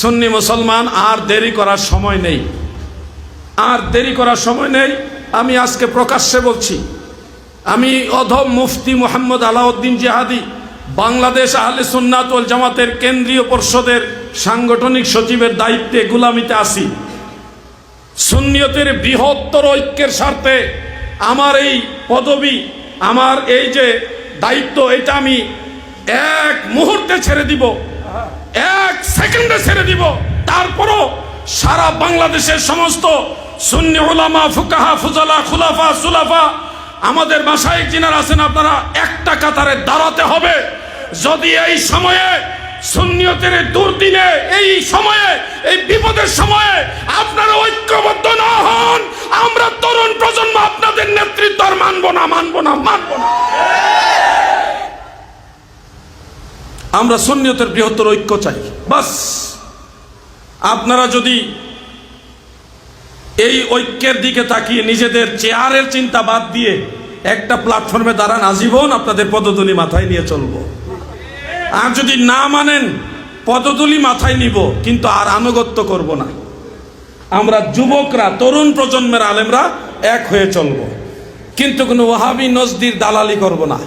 সুন্নি মুসলমান, আর দেরি করার সময় নেই। আর দেরি করার সময় নেই, আমি আজকে প্রকাশ্যে বলছি, আমি অধম মুফতি মোহাম্মদ আলাউদ্দিন জিহাদি, বাংলাদেশ আহলে সুন্নাত জামাতের কেন্দ্রীয় পর্ষদের সাংগঠনিক সচিবের দায়িত্বে গুলামিতে আসি সুন্নিয়তের বৃহত্তর ঐক্যের স্বার্থে আমার এই পদবি, আমার এই যে দায়িত্ব, এটা আমি এক মুহূর্তে ছেড়ে দিব। সেকেন্ডে ছেড়ে দিব। তারপরও সারা বাংলাদেশের সমস্ত সুন্নি ওলামা ফুকাহা, ফুজালা, খুলাফা, সুলাফা আমাদের বাসায় যিনারা আছেন, আপনারা একটা কাতারে দাঁড়াতে হবে। যদি এই সময়ে সুন্নিয়তের দুর্দিনে, এই সময়ে, এই বিপদের সময়ে আপনারা ঐক্যবদ্ধ না হন, আমরা তরুণ প্রজন্ম আপনাদের নেতৃত্ব মানবো না মানবো না মানবো না। আমরা সুন্নিয়তের বৃহত্তর ঐক্য চাই। বাস। আপনারা যদি এই ঐক্যের দিকে তাকিয়ে নিজেদের চেয়ারের চিন্তা বাদ দিয়ে একটা প্ল্যাটফর্মে দাঁড়ান, আজীবন আপনাদের পদতুলি মাথায় নিয়ে চলব। আর যদি না মানেন পদতুলি মাথায় নিব, কিন্তু আর আনুগত্য করব না। আমরা যুবকরা, তরুণ প্রজন্মের আলেমরা এক হয়ে চলব। কিন্তু কোনো ওয়াহাবি নজদির দালালি করব না।